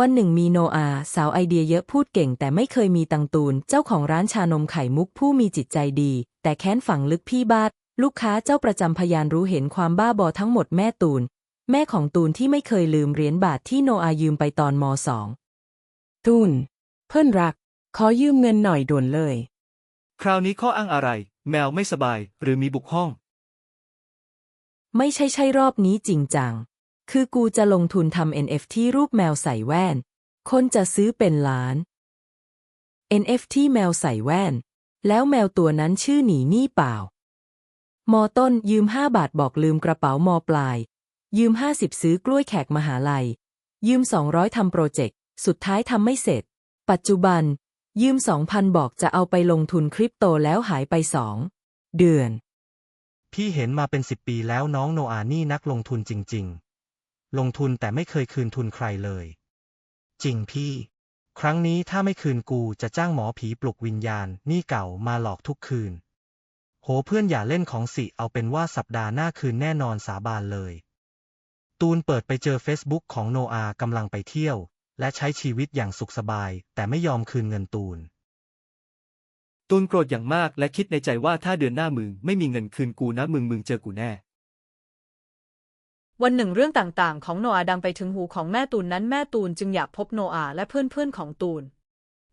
วันหนึ่งมีโนอาสาวไอเดียเยอะพูดเก่ง แต่ไม่เคยมีตังตูน เจ้าของร้านชานมไข่มุกผู้มีจิตใจดี แต่แค้นฝังลึกพี่บาทลูกค้าเจ้าประจำพยานรู้เห็นความบ้าบอทั้งหมดแม่ตูน แม่ของตูนที่ไม่เคยลืมเหรียญบาทที่โนอายืมไปตอนมสองตูน เพื่อนรัก ขอยืมเงินหน่อยด่วนเลย คราวนี้ข้ออ้างอะไร แมวไม่สบาย หรือมีบุกห้อง ไม่ใช่ใช่รอบนี้จริงจัง คือกูจะลงทุนทำ NFT รูปแมวใส่แว่น คนจะซื้อเป็นล้าน NFT แมวใส่แว่น แล้วแมวตัวนั้นชื่อหนีนี้เปล่า มอต้นยืมห้าบาทบอกลืมกระเป๋ามอปลาย ยืมห้าสิบซื้อกล้วยแขกมหาลัย ยืมสองร้อยทำโปรเจกต์ สุดท้ายทำไม่เสร็จ ปัจจุบัน ยืมสองพันบอกจะเอาไปลงทุนคริปโตแล้วหายไปสองเดือน พี่เห็นมาเป็นสิบปีแล้วน้องโนอานี่นักลงทุนจริง ๆ ลงทุนแต่ไม่เคยคืนทุนใครเลย จริงพี่ ครั้งนี้ถ้าไม่คืนกูจะจ้างหมอผีปลุกวิญญาณนี่เก่ามาหลอกทุกคืน โหเพื่อนอย่าเล่นของสิเอาเป็นว่าสัปดาห์หน้าคืนแน่นอนสาบานเลย ตูนเปิดไปเจอเฟซบุ๊กของโนอากำลังไปเที่ยว และใช้ชีวิตอย่างสุขสบาย แต่ไม่ยอมคืนเงินตูนตูนโกรธอย่างมากและคิดในใจว่าถ้าเดือนหน้ามึงไม่มีเงินคืนกูนะมึงมึงเจอกูแน่ วันหนึ่งเรื่องต่างๆ ของโนอาดังไปถึงหูของแม่ตูนนั้นแม่ตูนจึงอยากพบโนอาและเพื่อนๆของตูน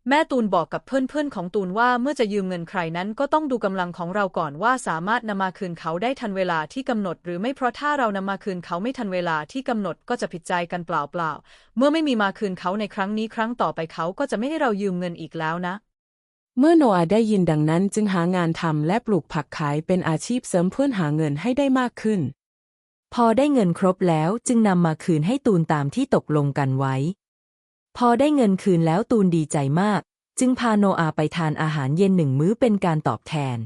แม่ตูนบอกกับเพื่อนๆของตูนว่าเมื่อจะยืมเงินใครนั้นก็ต้องดูกำลังของเราก่อนว่าสามารถนำมาคืนเขาได้ทันเวลาที่กำหนดหรือไม่เพราะถ้าเรานำมาคืนเขาไม่ทันเวลาที่กำหนดก็จะผิดใจกันเปล่าๆ เมื่อไม่มีมาคืนเขาในครั้งนี้ครั้งต่อไปเขาก็จะไม่ให้เรายืมเงินอีกแล้วนะเมื่อโนอาได้ยินดังนั้นจึงหางานทำและปลูกผักขายเป็นอาชีพเสริมเพื่อหาเงินให้ได้มากขึ้น พอได้เงินครบแล้วจึงนำมาคืนให้ตูนตามที่ตกลงกันไว้ พอได้เงินคืนแล้วตูนดีใจมาก จึงพาโนอาไปทานอาหารเย็นหนึ่งมื้อเป็นการตอบแทน